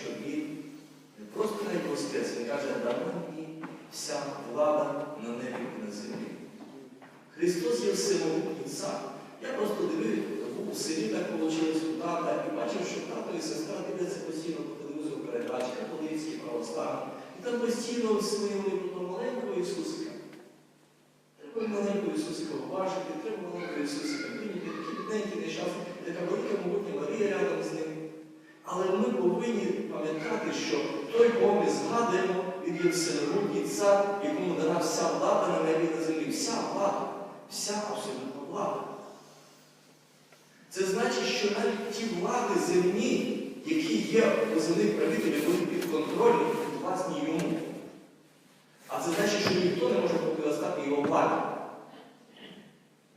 що Він не просто навіть воскрес, Він каже, дана мені вся влада на небі і на землі. Христос є всемогутній сам. Я просто дивив, був у селі так вийшло у тата і бачив, що тато і сестра дивляться постійно по телевізору передачі, католицькі, православні. І там постійно висміяли про маленького Ісусика. Треба маленького Ісусика уважити, треба маленького Ісусика прийняти, такі бідненькі, нещасні, така велика могутня Марія рядом з ним. Але ми повинні пам'ятати, що той, кого ми згадуємо, він є всемогутній цар, якому дана вся влада на небі на землі. Вся влада, вся абсолютна влада. Це значить, що навіть ті влади земні, які є у земних правителів, вони підконтрольні, підвласні йому. А це значить, що ніхто не може протистояти його владі.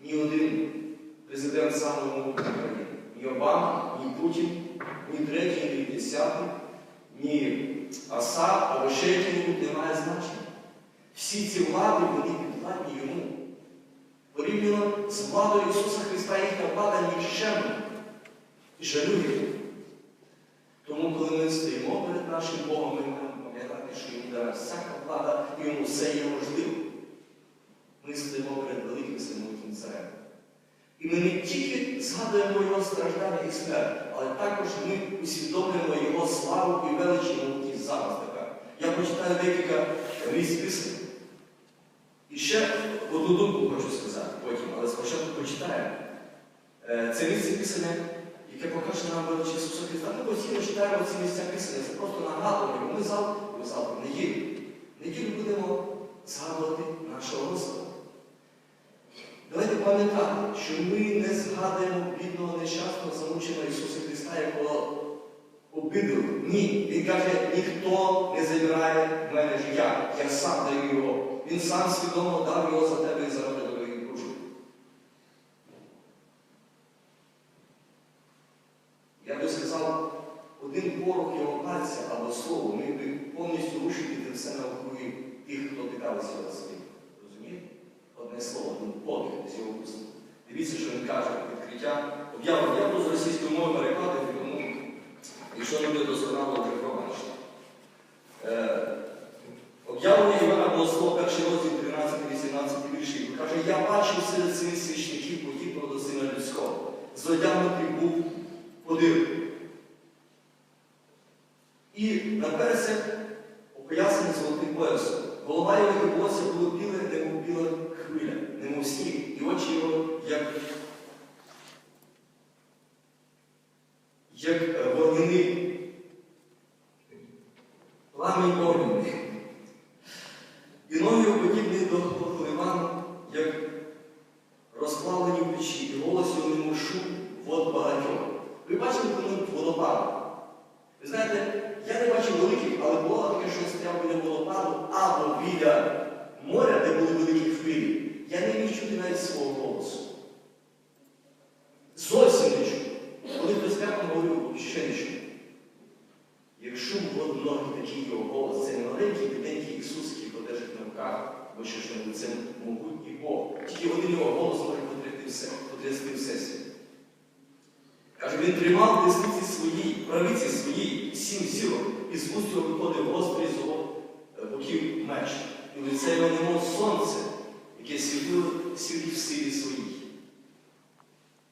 Ні один президент самої могутньої країни, ні Обама, ні Путін, ні третій, ні десятий, ні Асад або ще який-небудь не має значення. Всі ці влади, вони підвладні йому. Порівняно з владою Ісуса Христа їхня влада нікчемна і жалює. Тому, коли ми стоїмо перед нашим Богом, ми маємо пам'ятати, що йому дана всяка влада, і йому все є можливо. Ми стоїмо перед великим самотнім царем. І ми не тільки згадуємо Його страждання і смерть, але також ми усвідомлюємо Його славу і могутність зараз така. Я прочитаю декілька місць писань. І ще одну думку хочу сказати потім, але спочатку прочитаємо. Е, Це місце писання, яке покаже нам величі Ісуса Христа. Ми постійно читаємо ці місця писання. Це просто нагадування. Ми завтра, ми завтра неділю. Неділю будемо згадувати нашого Господа. Давайте пам'ятати, що ми не згадуємо бідного нещасного замученого Ісуса Христа, якого обидили. Ні. Він каже, ніхто не забирає в мене життя. Я сам даю його. Він сам свідомо дав його за тебе і заради дорогих душу. Я би сказав, один порох його пальця або слово міг би повністю рушити це все навкруги тих, хто питався його свій. Розумієте? Одне слово, один подих з його уст. Дивіться, що він каже, відкриття. Об'явлення. Я буду з російської мови перекладати, тому якщо буде досконало, не пробачте. Об'явлення Івана Богослова, перший розділ 13-18 віршів. Каже, я бачив серед цих свічників подібного до сина людського. Зодягнутий був подив. І на персях опоясаний золотим поясом. Голова його і волосся було біле, немов біла хвиля, немов сніг, і очі його, як, як е, вогняний пламінь огняний. І ноги його подібні до Ливану, як розплавлені в печі, і голос його немов шум вод багатьох. Ви бачили коли водопад? Ви знаєте, я не бачив великих, але було таке, що я стояв біля водопаду або біля моря, де були великі хвилі. Я не міг чути навіть свого голосу. Зовсім не чув. Коли хтось рядом говорив, ще не чув. Як шум водноги, такий його голос, це не маленький бідненький Ісус, який подержить на руках, бо що ж не це могутній Бог. Тільки один його голос може потрясти все, потрясти всесвіт. Каже, він тримав десниці своїй, правиці своїй, сім зірок, і з вуст його виходив гострий з е, боків меч. І лице його немов сонце, яке світило світлі в силі своїй.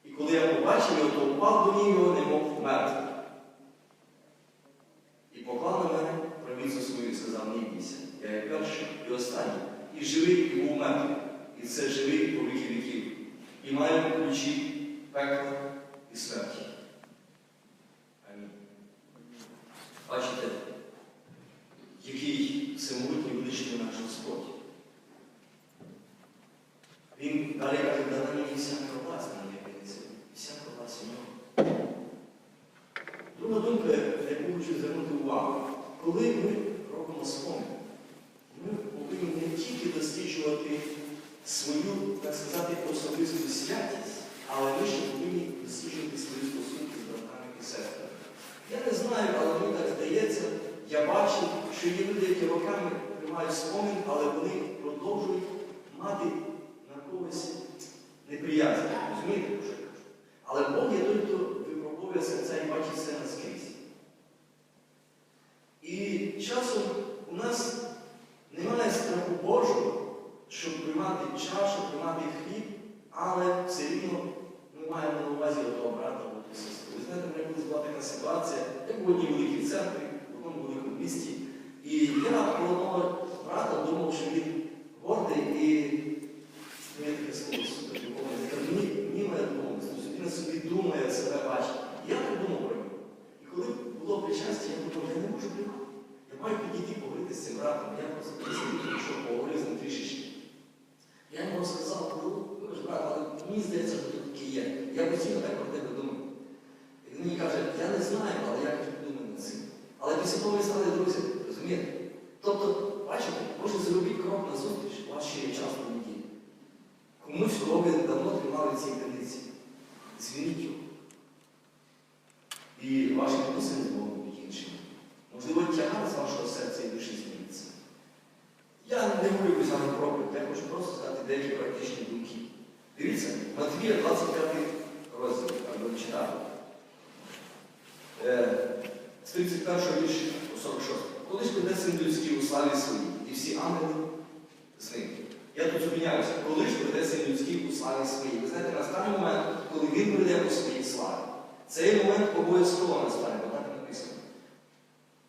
І коли я побачив його, то впав до ніг його, немов мертвий. І поклав на мене правицю свою і сказав, не бійся. і живий, і був мертвий. І це живий по віки віків. І має ключі пекла і смерті. Амінь. Бачите, який всемогутній величний наш Господь. Він далі каже, дана мені всяка власть на небі, всяка власть у нього. Друга думка, на яку хочу звернути увагу, коли ми робимо спомин, ми повинні не тільки досліджувати свою, так сказати, особисту святість, але ми ще повинні досліджувати свої стосунки з братами і сестрами. Я не знаю, але мені так здається, я бачив, що є люди, які роками приймають спомин, але вони продовжують мати на когось неприязнь. Розумієте, що я кажу? Але Бог є той, хто випробовує серця і бачить все наскрізь. І часом у нас немає страху Божого, щоб приймати чашу, приймати хліб, але все рівно ми маємо на увазі одного брата ту сестру. Ви знаєте, мене колись була така ситуація, як в одній великій церкві, в одному великому місті. І я про одного брата думав, що він гордий і ну, я таке слово супер духовне. Я кажу, ні, ні, моя духовність. Він на собі думає, себе бачить. Я так думав про нього. І коли було причастя, я думав, я не можу приймати. Я маю підійти поговорити з цим братом. Я просто присидів, що поговорив з ним трішечки. Я йому сказав, ну, ви ж брат, але мені здається, що тут таке є. Я постійно так про тебе думаю. І він мені каже, я не знаю, але я кажу, думаю над цим. Але після того ми стали друзі, розумієте? Тобто, може зробіть крок на зустріч, у вас ще є час на неділю. Комусь, кого давно тримали в цій криниці. Звініть його. І ваші відносини з Богом будуть іншими. Можливо, тягар з вашого серця і душі зміниться. Я не говорю вами проповідь, я хочу просто сказати деякі практичні думки. Дивіться, Матвія 25 розділ, або читати. Е, З 31 вірш по 46. Колись прийде син людський у славі своїй, і всі ангели з ним. Я тут зупиняюся, коли ж прийде син людський у славі своїй. Ви знаєте, настане момент, коли він прийде у своїй славі. Цей момент обов'язково настане, бо так написано.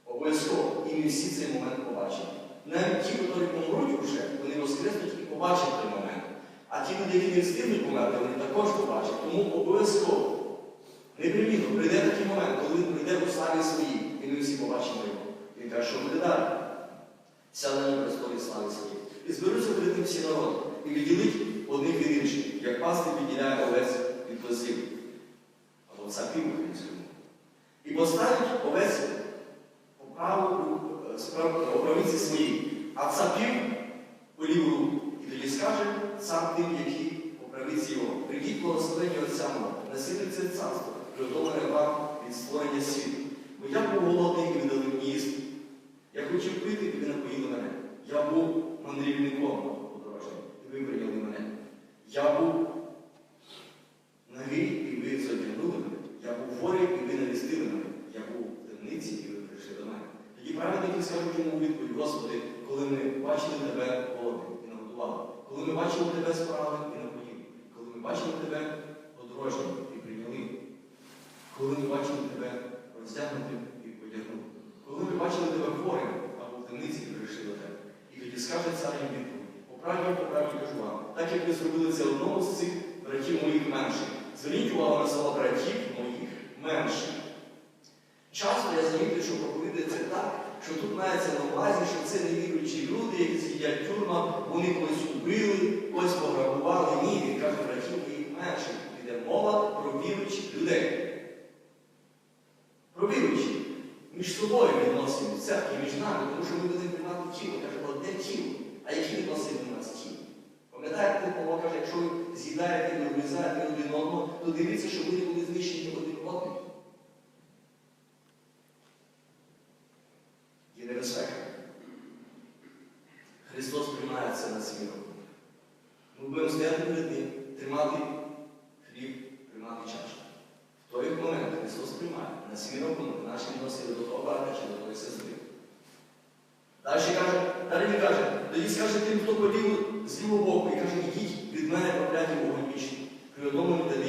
Обов'язково. І ми всі цей момент побачимо. Навіть ті, які помруть уже, вони воскреснуть і побачать той момент. А ті люди, які не встигнуть померти, вони також побачать. Тому обов'язково. Непримітно, прийде такий момент, коли він прийде у славі своїй, і ми всі побачимо його. Він каже, що буде далі. Сяде на престолі слави своїй. І зберуться перед ним всі народи, і відділить одних від інших, як пастир відділяє овець від козів. Або цапів українському. І поставить овець по праву е, правиці своїй, а цапів по ліву руку. І тоді скаже сам тим, які по правиці його. Придіть благословення Отця мого, насильниця царство, приготовлене вам від створення світу. Бо я був голодний і ви дали мені їсти. Я хотів пити, і ви напоїли мене. Я був мандрівником і ви прийняли мене. Я був нагий, і ви зодягнули мене. Я був хворий, і ви навістили мене. Я був в темниці, і ви прийшли до мене. Тоді праведники скажуть йому відповідь, Господи, коли ми бачили тебе голодним і нагодували, коли ми бачили тебе справним і напоїли, коли ми бачили тебе подорожнім і прийняли, коли ми бачили тебе роздягнутим і подягнули, бачили тебе хворим або в темниці і прийшли до тебе. І тоді скаже цар їм відповідь, по правді, по правді кажу вам, так як ви зробили це одному з цих братів моїх менших. Зверніть увагу на слова братів моїх менших. Часто я замітив, що проповідується так, що тут мається на увазі, що це невіруючі люди, які сидять в тюрмах, вони когось убили, когось пограбували. Ні, він каже, братів моїх менших. Йде мова про віруючих людей. Про віруючих. Між собою відносини, церкві, між нами, тому що ми будемо приймати тіло. Каже, одне тіло. А які відносини у нас тіло? Пам'ятаєте, Павло каже, якщо ви з'їдаєте і обрізаєте один одного, то дивіться, що ви не були знищені один одним. Є небезпека. Христос приймає це на свій руку. Ми будемо стояти перед Ним,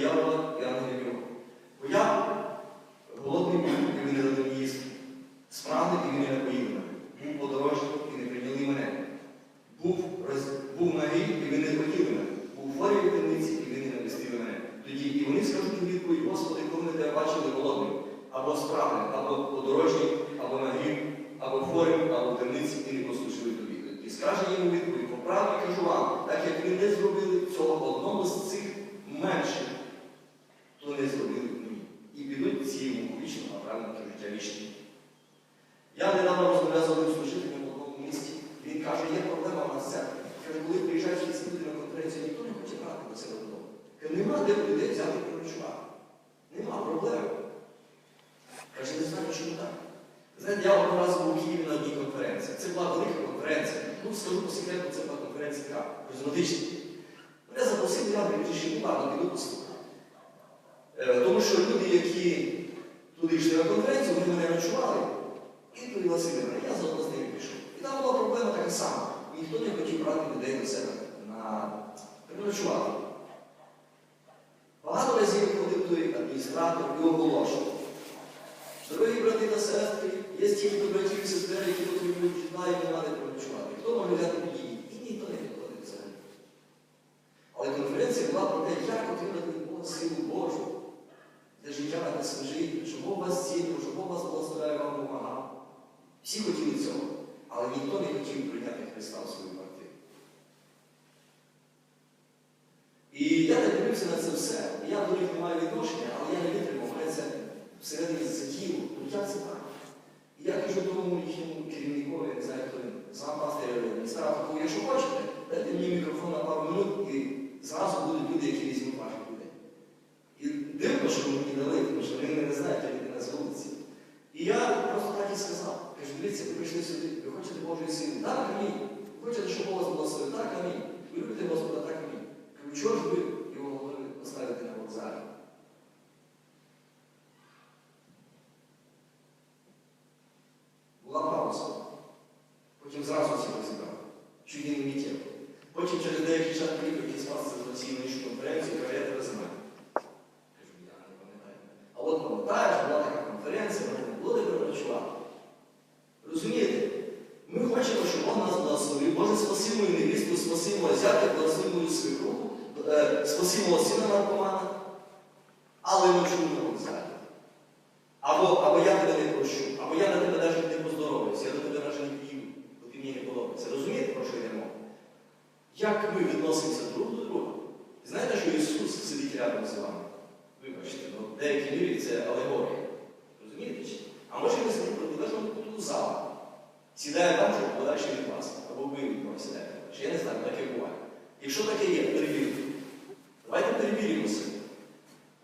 You. На конференцію, вони мене ночували і пригласили мене. Я з ними пішов. І там була проблема така сама. Ніхто не хотів брати людей до себе на переночувати. Багато разів ходив той адміністратор і оголошував. Дорогі брати та сестри, є стільки братів і сестер, які потребують житла і не мати переночувати. Хто може взяти підійти? І ніхто не підходить взагалі. Але конференція була про те, як отримати від Бога силу Божу для життя на служіння, щоб Бог вас зцілив, щоб Бог вас благословляє вам допомагав. Всі хотіли цього, але ніхто не хотів прийняти Христа в свою квартиру. І я так дивився на це все. Я до них не маю відношення, але я не витримав, мене це всередині заділо. Ну як це? І я кажу тому їхньому керівнику, я не знаю, хто він, сам пастор адміністратор, якщо хочете, дайте мені мікрофон на пару минут і зразу будуть люди, які візьмуть ваших людей. І дивно, що мені дали, тому що вони не знають, як людина з вулиці. І я просто так і сказав. Кажу, дивіться, ви прийшли сюди, ви хочете Божої сили. Так, амінь. Хочете, щоб Бог вас благословив? Так, амінь. Ви любите Господа, так, амінь. Кажу, чого ж ви його готові поставити на вокзалі? Була пауза. Потім зразу всі розібрали. Чуть не миттєво. Потім через деякий час приїхав якийсь пастор з Росії на іншу конференцію, каже, я тебе знаю. Кажу, я не пам'ятаю. А от пам'ятаєш, була така конференція, мене не було де переночувати. Розумієте? Ми хочемо, щоб Бог нас благословив. Боже, спаси мою невісту, спаси мого зятя, благослови мою свекруху, е, спаси мого сина наркомана, але ночую на вокзалі. Або, або я тебе не прощу, або я на тебе навіть не поздоровлюся, я до тебе навіть не п'ю, бо ти мені не подобається. Розумієте, про що йдемо? Як ми відносимося друг до друга? Знаєте, що Ісус сидить рядом з вами? Вибачте, ну, деякі вірять, це алегорія. Розумієте? А може ви сидите протилежному куту зала. Сідає там, щоб подальше від вас, або ви від нього сідаєте. Я не знаю, таке буває. Якщо таке є, перевірте. Давайте перевіримо себе.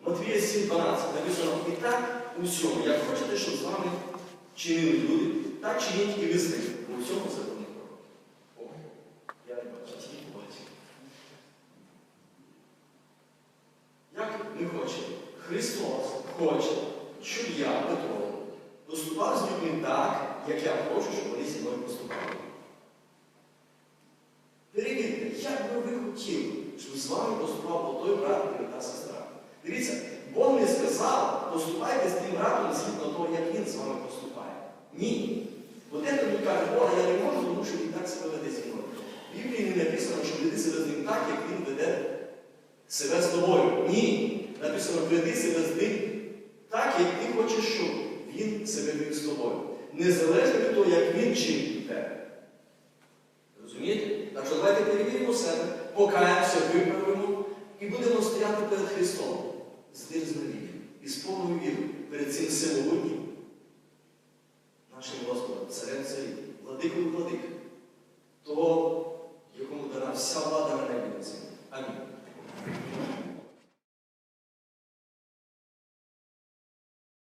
Матвія 7.12 написано, і так у всьому, як хочете, щоб з вами чинили люди, так чиніть і ви з ними. У всьому законі пророки. О, я не бачу, тільки побачив. Як ми хочемо? Христос хоче, щоб я, Петро, поступав з людьми так, як я хочу, щоб вони зі мною поступали. Перевірте, як би ви хотіли, щоб з вами поступав той брат і та сестра. Дивіться, Бог не сказав, поступайте з тим братом згідно того, як він з вами поступає. Ні. Бо те, мені каже, Бога, я не можу, тому що він так себе веде зі мною. В Біблії не написано, що веди себе з ним так, як він веде себе з тобою. Ні. Написано, веди себе з ним так, як ти хочеш, щоб він себе вів з тобою. Незалежно від того, як він чинить тебе. Розумієте? Так що давайте перевіримо себе, покаємося, виправимо і будемо стояти перед Христом з дерзновінням і з повною вірою перед цим всемогутнім